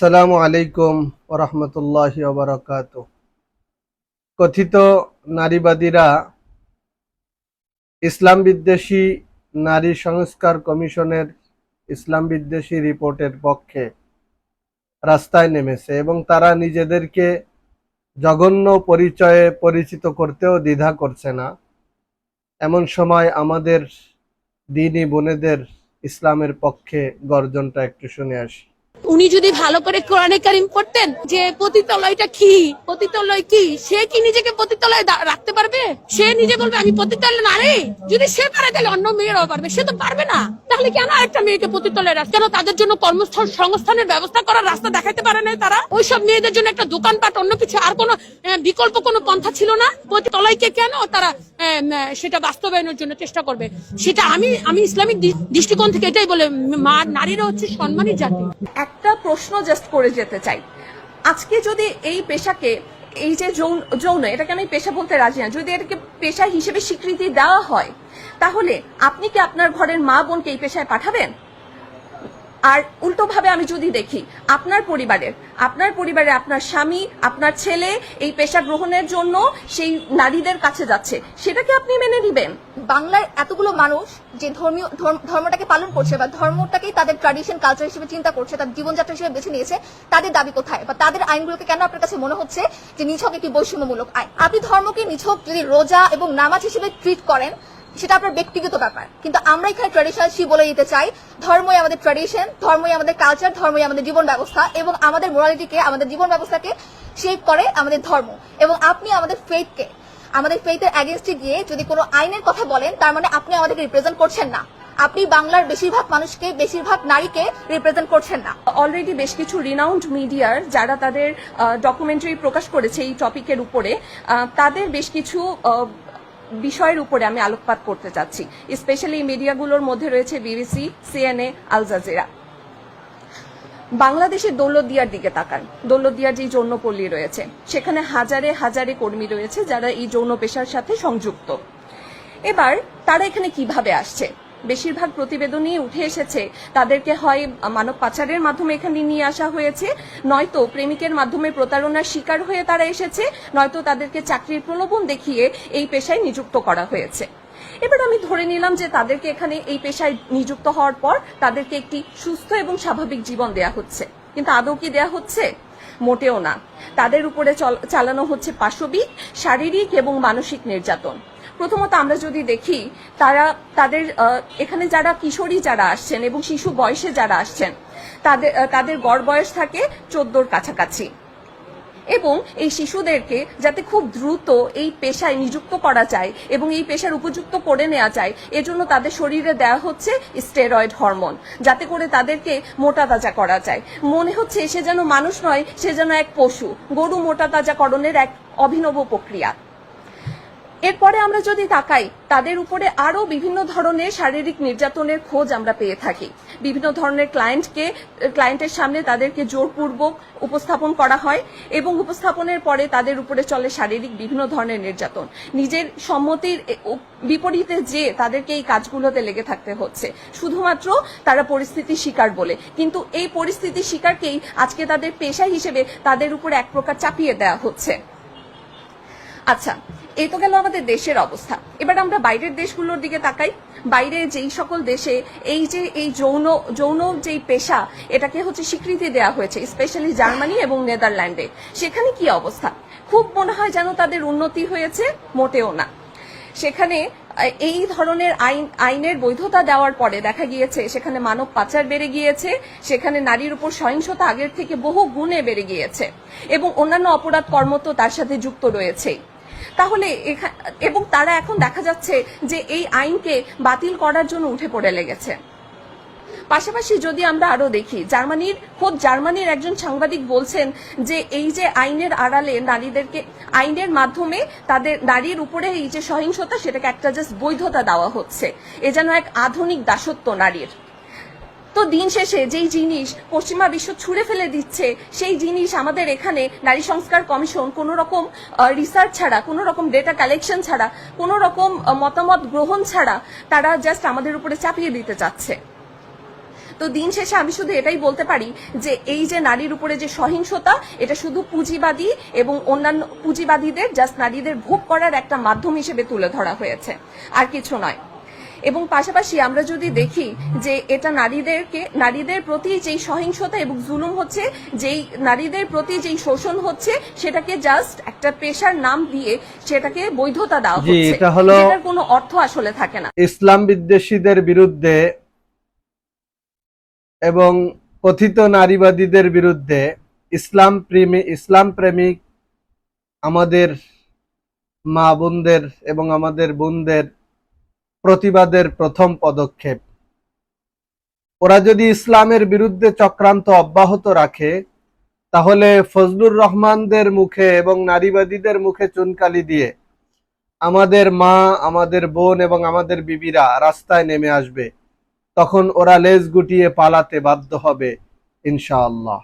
আসসালামু আলাইকুম ওরহমতুল্লাহ ওবরাকাত কথিত নারীবাদীরা ইসলাম বিদ্বেষী নারী সংস্কার কমিশনের ইসলাম বিদ্বেষী রিপোর্টের পক্ষে রাস্তায় নেমেছে এবং তারা নিজেদেরকে জঘন্য পরিচয়ে পরিচিত করতেও দ্বিধা করছে না। এমন সময় আমাদের দিনী বোনেদের ইসলামের পক্ষে গর্জনটা একটু শুনে আসি। উনি যদি ভালো করে কোরআনে কারিম পড়তেন, যে পতিতালয়টা কি, পতিতালয় কি, সে কি নিজেকে পতিতালয়ে রাখতে পারবে? সে নিজে বলবে, আমি পতিতলয় না রে। যদি সে পারে, তাহলে অন্য মেয়েরাও পারবে। সে তো পারবে না। তাহলে কেন আরেকটা মেয়েকে পতিতালয়ে রাখ কেন তাদের জন্য কর্মস্থল, সংস্থানের ব্যবস্থা করার রাস্তা দেখাতে পারে না তারা? ওইসব মেয়েদের জন্য একটা দোকানপাট, অন্য কিছু, আর কোনো বিকল্প কোনো পন্থা ছিল না? পতিতালয়কে কেন তারা সেটা বাস্তবায়নের জন্য চেষ্টা করবে? সেটা আমি আমি ইসলামিক দৃষ্টিকোণ থেকে এটাই বলে, মা, নারীরা হচ্ছে সম্মানী জাতি। একটা প্রশ্ন জাস্ট করে যেতে চাই। আজকে যদি এই পেশাকে, এই যে যৌন, এটাকে আমি পেশা বলতে রাজি না, যদি এটাকে পেশা হিসেবে স্বীকৃতি দেওয়া হয়, তাহলে আপনি কি আপনার ঘরের মা বোনকে এই পেশায় পাঠাবেন? আর উল্টো ভাবে আমি যদি দেখি, আপনার পরিবারের, আপনার পরিবারে আপনার স্বামী, আপনার ছেলে এই পেশা গ্রহণের জন্য সেই নারীদের কাছে যাচ্ছে সেটাকে আপনি মেনে নিবেন? বাংলার এতগুলো মানুষ যে ধর্মীয়, ধর্ম- ধর্মটাকে পালন করছে বা ধর্মটাকেই তাদের ট্র্যাডিশন কালচার হিসেবে চিন্তা করছে, তাদের জীবনযাত্রা হিসেবে বেছে নিয়েছে, তাদের দাবি কোথায়? বা তাদের আইনগুলোকে কেন আপনার কাছে মনে হচ্ছে যে নিছক একটি বৈষম্যমূলক আইন? আপনি ধর্মকে নিছক যদি রোজা এবং নামাজ হিসেবে ট্রিট করেন সেটা আপনার ব্যক্তিগত ব্যাপার। কিন্তু আমরা এখানে ট্র্যাডিশনাল সি বলে দিতে চাই, ধর্মই আমাদের ট্র্যাডিশন ধর্মই আমাদের কালচার ধর্মই আমাদের জীবন ব্যবস্থা, এবং আমাদের মোরালিটিকে আমাদের জীবন ব্যবস্থাকে শেপ করে আমাদের ধর্ম। এবং আপনি আমাদের ফেথকে আমাদের ফেথের অ্যাগেনস্টে গিয়ে যদি কোনো আইনের কথা বলেন, তার মানে আপনি আমাদেরকে রিপ্রেজেন্ট করছেন না। আপনি বাংলার বেশিরভাগ মানুষকে, বেশিরভাগ নারীকে রিপ্রেজেন্ট করছেন না। অলরেডি বেশ কিছু রিনাউন্ড মিডিয়ার যারা তাদের ডকুমেন্টারি প্রকাশ করেছে এই টপিকের উপরে তাদের বেশ কিছু বিষয়ের উপরে আমি আলোকপাত করতে চাচ্ছি স্পেশালি মিডিয়াগুলোর মধ্যে রয়েছে বিবিসি সিএনএ আল জাজিরা বাংলাদেশের দৌলতদিয়ার দিকে তাকান। দৌলদিয়ার যে যৌনপল্লী রয়েছে, সেখানে হাজারে হাজারে কর্মী রয়েছে যারা এই যৌন পেশার সাথে সংযুক্ত। এবার তারা এখানে কীভাবে আসছে? বেশিরভাগ প্রতিবেদনই উঠে এসেছে। তাদেরকে হয় মানব পাচারের মাধ্যমে এখানে নিয়ে আসা হয়েছে, নয়তো প্রেমিকের মাধ্যমে প্রতারণার শিকার হয়ে তারা এসেছে, নয়তো তাদেরকে চাকরির প্রলোভন দেখিয়ে এই পেশায় নিযুক্ত করা হয়েছে। এবার আমি ধরে নিলাম যে তাদেরকে এখানে এই পেশায় নিযুক্ত হওয়ার পর তাদেরকে একটি সুস্থ এবং স্বাভাবিক জীবন দেয়া হচ্ছে। কিন্তু আদৌ কি দেয়া হচ্ছে? মোটেও না। তাদের উপরে চল- চালানো হচ্ছে পাশবিক, শারীরিক এবং মানসিক নির্যাতন। প্রথমত আমরা যদি দেখি, তারা, তাদের এখানে যারা কিশোরী যারা আসছেন এবং শিশু বয়সে যারা আসছেন তাদের তাদের গড় বয়স থাকে চোদ্দোর কাছাকাছি। এবং এই শিশুদেরকে যাতে খুব দ্রুত এই পেশায় নিযুক্ত করা যায় এবং এই পেশার উপযুক্ত করে নেওয়া যায়, এজন্য তাদের শরীরে দেওয়া হচ্ছে স্টেরয়েড হরমোন, যাতে করে তাদেরকে মোটা তাজা করা যায়। মনে হচ্ছে সে যেন মানুষ নয়, সে যেন এক পশু। গরু মোটা তাজাকরণের এক অভিনব প্রক্রিয়া। এরপরে আমরা যদি তাকাই, তাদের উপরে আরও বিভিন্ন ধরনের শারীরিক নির্যাতনের খোঁজ আমরা পেয়ে থাকি। বিভিন্ন ধরনের ক্লায়েন্টকে ক্লায়েন্টের সামনে তাদেরকে জোরপূর্বক উপস্থাপন করা হয় এবং উপস্থাপনের পরে তাদের উপরে চলে শারীরিক বিভিন্ন ধরনের নির্যাতন। নিজের সম্মতির বিপরীতে যে তাদেরকে এই কাজগুলোতে লেগে থাকতে হচ্ছে। শুধুমাত্র তারা পরিস্থিতি শিকার বলে। কিন্তু এই পরিস্থিতি শিকারকেই আজকে তাদের পেশা হিসেবে তাদের উপর এক প্রকার চাপিয়ে দেওয়া হচ্ছে। আচ্ছা এই তো গেল আমাদের দেশের অবস্থা। এবার আমরা বাইরের দেশগুলোর দিকে তাকাই। বাইরে যেই সকল দেশে এই যে এই যৌন যৌন যেই পেশা, এটাকে হচ্ছে স্বীকৃতি দেওয়া হয়েছে স্পেশালি জার্মানি এবং নেদারল্যান্ডে। সেখানে কি অবস্থা? খুব মনে হয় যেন তাদের উন্নতি হয়েছে, মোটেও না। সেখানে এই ধরনের আইন, আইনের বৈধতা দেওয়ার পরে দেখা গিয়েছে, সেখানে মানব পাচার বেড়ে গিয়েছে, সেখানে নারীর উপর সহিংসতা আগের থেকে বহু গুণে বেড়ে গিয়েছে। এবং অন্যান্য অপরাধ কর্ম তো তার সাথে যুক্ত রয়েছে। তাহলে এবং তারা এখন দেখা যাচ্ছে যে এই আইনকে বাতিল করার জন্য উঠে পড়ে লেগেছে। পাশাপাশি যদি আমরা আরও দেখি, জার্মানির, খোদ জার্মানির একজন সাংবাদিক বলছেন যে এই যে আইনের আড়ালে নারীদেরকে, আইনের মাধ্যমে তাদের নারীর উপরে এই যে সহিংসতা, সেটাকে একটা জাস্ট বৈধতা দেওয়া হচ্ছে। এ যেন এক আধুনিক দাসত্ব নারীর। তো দিন শেষে যেই জিনিস পশ্চিমা বিশ্ব ছুঁড়ে ফেলে দিচ্ছে, সেই জিনিস আমাদের এখানে নারী সংস্কার কমিশন কোনো রকম রিসার্চ ছাড়া কোনো রকম ডেটা কালেকশন ছাড়া কোনো রকম মতামত গ্রহণ ছাড়া তারা জাস্ট আমাদের উপরে চাপিয়ে দিতে চাচ্ছে। তো দিন শেষে আমি শুধু এটাই বলতে পারি যে এই যে নারীর উপরে যে সহিংসতা, এটা শুধু পুঁজিবাদী এবং অন্যান্য পুঁজিবাদীদের জাস্ট নারীদের ভোগ করার একটা মাধ্যম হিসেবে তুলে ধরা হয়েছে। আর কিছু নয়। এবং পাশাপাশি আমরা যদি দেখি যে এটা নারীদেরকে নারীদের প্রতি যেই সহিংসতা এবং জুলুম হচ্ছে যেই নারীদের প্রতি যেই শোষণ হচ্ছে সেটাকে জাস্ট একটা পেশার নাম দিয়ে সেটাকে বৈধতা দেওয়া হচ্ছে। এটা হলো- কোনো অর্থ আসলে থাকে না। ইসলাম বিদ্বেষীদের বিরুদ্ধে এবং কথিত নারীবাদীদের বিরুদ্ধে ইসলাম প্রেমী ইসলাম প্রেমিক আমাদের মা বোনদের এবং আমাদের বোনদের প্রতিবাদের প্রথম পদক্ষেপ। ওরা যদি ইসলামের বিরুদ্ধে চক্রান্ত অব্যাহত রাখে, তাহলে ফজলুর রহমানদের মুখে এবং নারীবাদীদের মুখে চুনকালি দিয়ে আমাদের মা, আমাদের বোন এবং আমাদের বিবিরা রাস্তায় নেমে আসবে। তখন ওরা লেজ গুটিয়ে পালাতে বাধ্য হবে, ইনশাআল্লাহ।